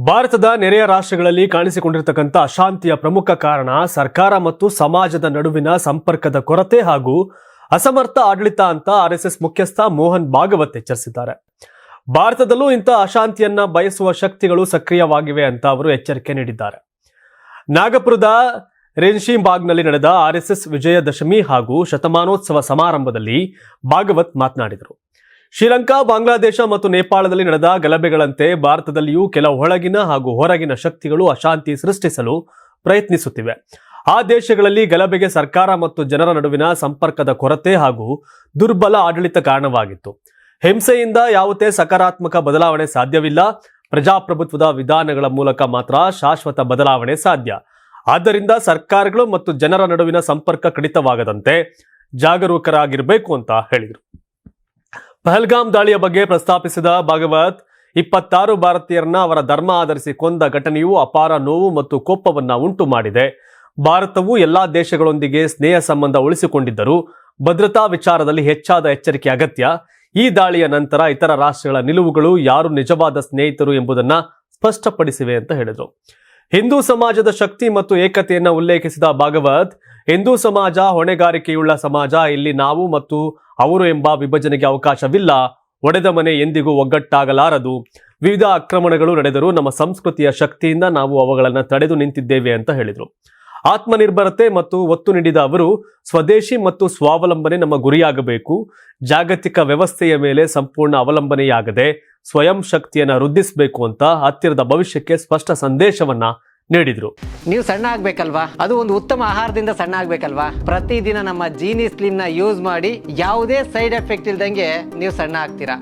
ಭಾರತದ ನೆರೆಯ ರಾಷ್ಟ್ರಗಳಲ್ಲಿ ಕಾಣಿಸಿಕೊಂಡಿರತಕ್ಕಂಥ ಅಶಾಂತಿಯ ಪ್ರಮುಖ ಕಾರಣ ಸರ್ಕಾರ ಮತ್ತು ಸಮಾಜದ ನಡುವಿನ ಸಂಪರ್ಕದ ಕೊರತೆ ಹಾಗೂ ಅಸಮರ್ಥ ಆಡಳಿತ ಅಂತ ಆರ್ಎಸ್ಎಸ್ ಮುಖ್ಯಸ್ಥ ಮೋಹನ್ ಭಾಗವತ್ ಎಚ್ಚರಿಸಿದ್ದಾರೆ. ಭಾರತದಲ್ಲೂ ಇಂಥ ಅಶಾಂತಿಯನ್ನ ಬಯಸುವ ಶಕ್ತಿಗಳು ಸಕ್ರಿಯವಾಗಿವೆ ಅಂತ ಅವರು ಎಚ್ಚರಿಕೆ ನೀಡಿದ್ದಾರೆ. ನಾಗಪುರದ ರೆನ್ಶಿಂಬಾಗ್ನಲ್ಲಿ ನಡೆದ ಆರ್ಎಸ್ಎಸ್ ವಿಜಯದಶಮಿ ಹಾಗೂ ಶತಮಾನೋತ್ಸವ ಸಮಾರಂಭದಲ್ಲಿ ಭಾಗವತ್ ಮಾತನಾಡಿದರು. ಶ್ರೀಲಂಕಾ, ಬಾಂಗ್ಲಾದೇಶ ಮತ್ತು ನೇಪಾಳದಲ್ಲಿ ನಡೆದ ಗಲಭೆಗಳಂತೆ ಭಾರತದಲ್ಲಿಯೂ ಕೆಲ ಒಳಗಿನ ಹಾಗೂ ಹೊರಗಿನ ಶಕ್ತಿಗಳು ಅಶಾಂತಿ ಸೃಷ್ಟಿಸಲು ಪ್ರಯತ್ನಿಸುತ್ತಿವೆ. ಆ ದೇಶಗಳಲ್ಲಿ ಗಲಭೆಗೆ ಸರ್ಕಾರ ಮತ್ತು ಜನರ ನಡುವಿನ ಸಂಪರ್ಕದ ಕೊರತೆ ಹಾಗೂ ದುರ್ಬಲ ಆಡಳಿತ ಕಾರಣವಾಗಿತ್ತು. ಹಿಂಸೆಯಿಂದ ಯಾವುದೇ ಸಕಾರಾತ್ಮಕ ಬದಲಾವಣೆ ಸಾಧ್ಯವಿಲ್ಲ. ಪ್ರಜಾಪ್ರಭುತ್ವದ ವಿಧಾನಗಳ ಮೂಲಕ ಮಾತ್ರ ಶಾಶ್ವತ ಬದಲಾವಣೆ ಸಾಧ್ಯ. ಆದ್ದರಿಂದ ಸರ್ಕಾರಗಳು ಮತ್ತು ಜನರ ನಡುವಿನ ಸಂಪರ್ಕ ಕಡಿತವಾಗದಂತೆ ಜಾಗರೂಕರಾಗಿರಬೇಕು ಅಂತ ಹೇಳಿದರು. ಪಹಲ್ಗಾಮ್ ದಾಳಿಯ ಬಗ್ಗೆ ಪ್ರಸ್ತಾಪಿಸಿದ ಭಾಗವತ್, ಇಪ್ಪತ್ತಾರು ಭಾರತೀಯರನ್ನ ಅವರ ಧರ್ಮ ಆಧರಿಸಿ ಕೊಂದ ಘಟನೆಯು ಅಪಾರ ನೋವು ಮತ್ತು ಕೋಪವನ್ನ ಉಂಟು ಮಾಡಿದೆ ಭಾರತವು ಎಲ್ಲಾ ದೇಶಗಳೊಂದಿಗೆ ಸ್ನೇಹ ಸಂಬಂಧ ಉಳಿಸಿಕೊಂಡಿದ್ದರೂ ಭದ್ರತಾ ವಿಚಾರದಲ್ಲಿ ಹೆಚ್ಚಾದ ಎಚ್ಚರಿಕೆ ಅಗತ್ಯ. ಈ ದಾಳಿಯ ನಂತರ ಇತರ ರಾಷ್ಟ್ರಗಳ ನಿಲುವುಗಳು ಯಾರು ನಿಜವಾದ ಸ್ನೇಹಿತರು ಎಂಬುದನ್ನ ಸ್ಪಷ್ಟಪಡಿಸಿವೆ ಅಂತ ಹೇಳಿದರು. ಹಿಂದೂ ಸಮಾಜದ ಶಕ್ತಿ ಮತ್ತು ಏಕತೆಯನ್ನು ಉಲ್ಲೇಖಿಸಿದ ಭಾಗವತ್, ಹಿಂದೂ ಸಮಾಜ ಹೊಣೆಗಾರಿಕೆಯುಳ್ಳ ಸಮಾಜ, ಇಲ್ಲಿ ನಾವು ಮತ್ತು ಅವರು ಎಂಬ ವಿಭಜನೆಗೆ ಅವಕಾಶವಿಲ್ಲ, ಒಡೆದ ಮನೆ ಎಂದಿಗೂ ಒಗ್ಗಟ್ಟಾಗಲಾರದು. ವಿವಿಧ ಆಕ್ರಮಣಗಳು ನಡೆದರೂ ನಮ್ಮ ಸಂಸ್ಕೃತಿಯ ಶಕ್ತಿಯಿಂದ ನಾವು ಅವುಗಳನ್ನು ತಡೆದು ನಿಂತಿದ್ದೇವೆ ಅಂತ ಹೇಳಿದರು. ಆತ್ಮನಿರ್ಭರತೆ ಮತ್ತು ಒತ್ತು ನೀಡಿದ ಅವರು ಸ್ವದೇಶಿ ಮತ್ತು ಸ್ವಾವಲಂಬನೆ ನಮ್ಮ ಗುರಿಯಾಗಬೇಕು. ಜಾಗತಿಕ ವ್ಯವಸ್ಥೆಯ ಮೇಲೆ ಸಂಪೂರ್ಣ ಅವಲಂಬನೆಯಾಗದೆ ಸ್ವಯಂ ಶಕ್ತಿಯನ್ನು ವೃದ್ಧಿಸಬೇಕು ಅಂತ ಹತ್ತಿರದ ಭವಿಷ್ಯಕ್ಕೆ ಸ್ಪಷ್ಟ ಸಂದೇಶವನ್ನ ನೀಡಿದ್ರು. ನೀವು ಸಣ್ಣ ಆಗ್ಬೇಕಲ್ವಾ? ಅದು ಒಂದು ಉತ್ತಮ ಆಹಾರದಿಂದ ಸಣ್ಣ ಆಗ್ಬೇಕಲ್ವಾ? ಪ್ರತಿದಿನ ನಮ್ಮ ಜೀನಿ ಸ್ಲಿಮ್ನ ಯೂಸ್ ಮಾಡಿ ಯಾವುದೇ ಸೈಡ್ ಎಫೆಕ್ಟ್ ಇಲ್ದಂಗೆ ನೀವು ಸಣ್ಣ ಆಗ್ತೀರಾ?